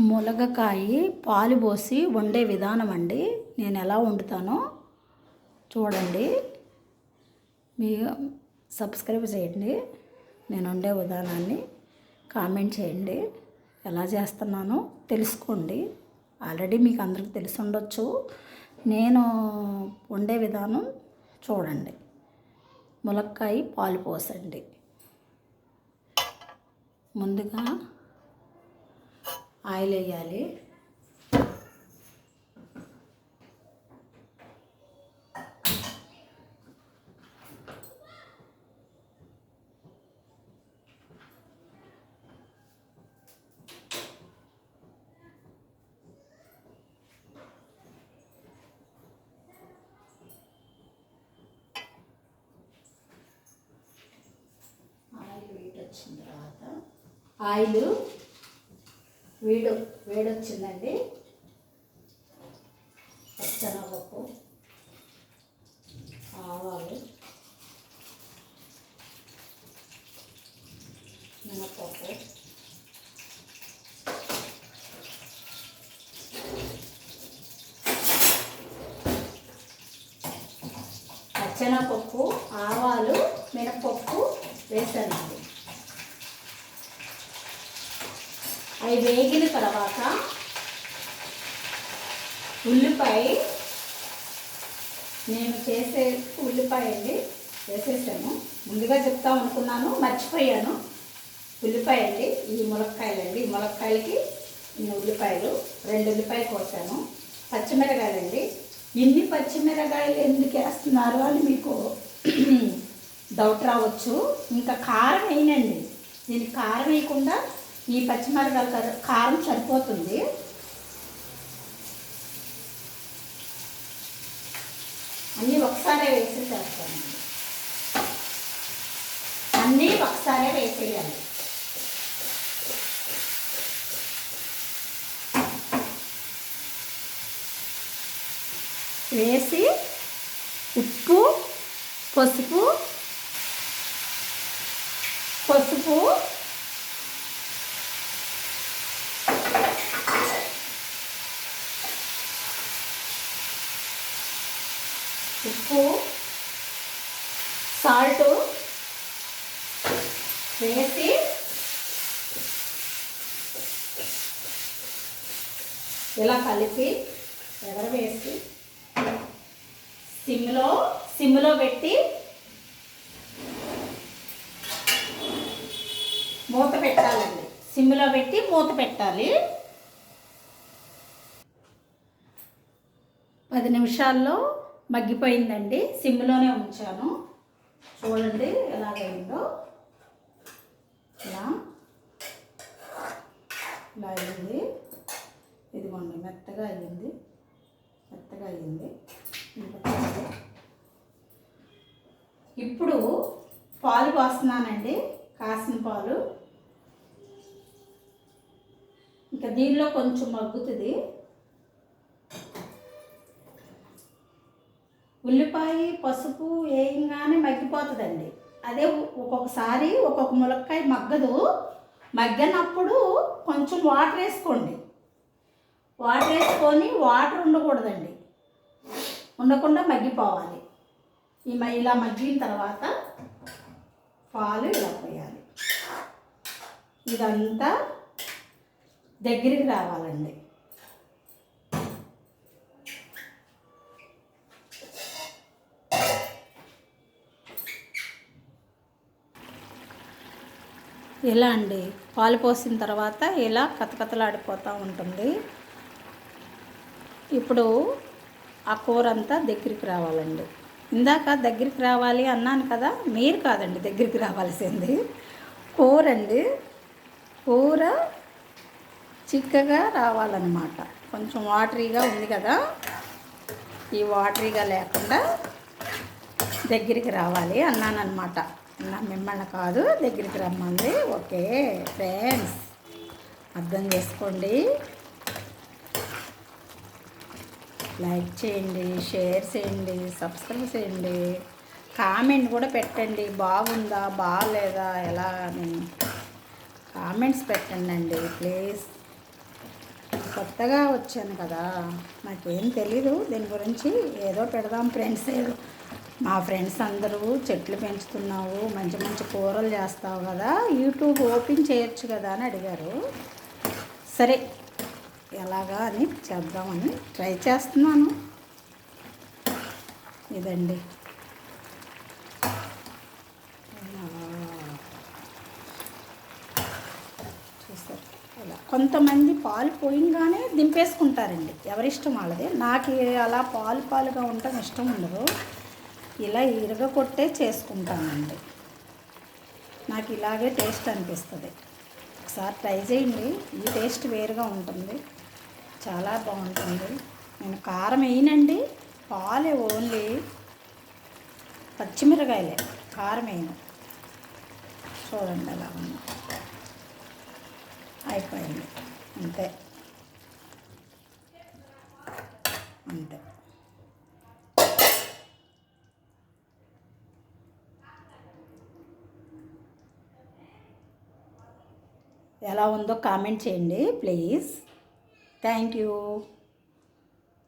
ములగకాయ పాలు పోసి వండే విధానం అండి. నేను ఎలా వండుతానో చూడండి. మీ సబ్స్క్రైబ్ చేయండి. నేను వండే విధానాన్ని కామెంట్ చేయండి. ఎలా చేస్తున్నానో తెలుసుకోండి. ఆల్రెడీ మీకు అందరికి తెలిసి ఉండొచ్చు. నేను వండే విధానం చూడండి. ములక్కాయ పాలు పోసండి. ముందుగా ఆయిల్ వేయాలి. ఆయిల్ వేడి వచ్చిన తర్వాత ఆయిల్ వేడి వేడొచ్చిందండి. పచ్చనపప్పు ఆవాలు మినపప్పు పచ్చనపప్పు ఆవాలు మినపప్పు వేసానండి. అవి వేగిన తర్వాత ఉల్లిపాయ నేను చేసే ఉల్లిపాయ అండి వేసేసాను ముందుగా చెప్తాం అనుకున్నాను మర్చిపోయాను. ఉల్లిపాయ అండి ఈ ములక్కాయలు అండి ఈ ములక్కాయలకి ఇన్ని ఉల్లిపాయలు రెండు ఉల్లిపాయలు కోసాను. పచ్చిమిరకాయలండి ఇన్ని పచ్చిమిరకాయలు ఎందుకు వేస్తున్నారు అని మీకు డౌట్ రావచ్చు. ఇంకా కారం వేయనండి. దీనికి కారం వేయకుండా ఈ పచ్చిమిరపకాయ కారం సరిపోతుంది. అన్నీ ఒకసారే వేసేసేస్తాను. అన్నీ ఒకసారే వేసేయాలి. వేసి ఉప్పు పసుపు పసుపు ఉప్పు సాల్ట్ వేసి ఇలా కలిపి ఎగర వేసి సిమ్లో సిమ్లో పెట్టి మూత పెట్టాలండి. సిమ్లో పెట్టి మూత పెట్టాలి. పది నిమిషాల్లో మగ్గిపోయిందండి. సిమ్లోనే ఉంచాను. చూడండి ఎలాగైందో. ఇలా. ఇలా అయింది. ఇదిగోండి మెత్తగా అయ్యింది. మెత్తగా అయ్యింది. ఇప్పుడు పాలు పోస్తున్నానండి. కాసిన పాలు. ఇంకా దీనిలో కొంచెం మగ్గుతుంది. ఉల్లిపాయ పసుపు వేయంగానే మగ్గిపోతుందండి. అదే ఒక్కొక్కసారి ఒక్కొక్క ములక్కాయ మగ్గదు. మగ్గనప్పుడు కొంచెం వాటర్ వేసుకోండి. వాటర్ వేసుకొని వాటర్ ఉండకూడదండి. ఉండకుండా మగ్గిపోవాలి. ఈ ఇలా మగ్గిన తర్వాత పాలు ఇలా పోయాలి. ఇదంతా దగ్గరికి రావాలండి. ఇలా అండి? పాలు పోసిన తర్వాత ఇలా కతకతలాడిపోతూ ఉంటుంది? ఇప్పుడు ఆ కూర అంతా దగ్గరికి రావాలండి. ఇందాక దగ్గరికి రావాలి అన్నాను కదా మీరు కాదండి దగ్గరికి రావాల్సింది. కూర అండి కూర చిక్కగా రావాలన్నమాట. కొంచెం వాటరీగా ఉంది కదా ఈ వాటరీగా లేకుండా దగ్గరికి రావాలి అన్నానమాట నా మిమ్మల్ని కాదు దగ్గరికి రమ్మంది. ఓకే ఫ్రెండ్స్ అర్థం చేసుకోండి. లైక్ చేయండి షేర్ చేయండి సబ్స్క్రైబ్ చేయండి. కామెంట్ కూడా పెట్టండి. బాగుందా బాగాలేదా ఎలా అని. కామెంట్స్ పెట్టండి అండి ప్లీజ్. కొత్తగా వచ్చాను కదా నాకేం తెలీదు. దీని గురించి ఏదో పెడదాం ఫ్రెండ్స్. ఏదో మా ఫ్రెండ్స్ అందరూ చెట్లు పెంచుతున్నావు మంచి మంచి కూరలు చేస్తావు కదా యూట్యూబ్ ఓపెన్ చేయొచ్చు కదా అని అడిగారు. సరే ఎలాగా అని చేద్దామని ట్రై చేస్తున్నాను. ఇదండి. చూసారు? అలా కొంతమంది పాలు పోయింగానే దింపేసుకుంటారండి. ఎవరిష్టం వాళ్ళది. నాకు అలా పాలు పాలుగా ఉండటం ఇష్టం ఉండదు. ఇలా ఇరగ కొట్టే చేసుకుంటానండి. నాకు ఇలాగే టేస్ట్ అనిపిస్తుంది. ఒకసారి ట్రై చేయండి. ఈ టేస్ట్ వేరుగా ఉంటుంది. చాలా బాగుంటుంది. నేను కారం వేయనండి. పాలే ఓన్లీ పచ్చిమిరకాయలే కారం వేయను. చూడండి అలా ఉంది. అయిపోయింది. అంతే. అంతే. ఎలా ఉందో కామెంట్ చేయండి ప్లీజ్. Thank you.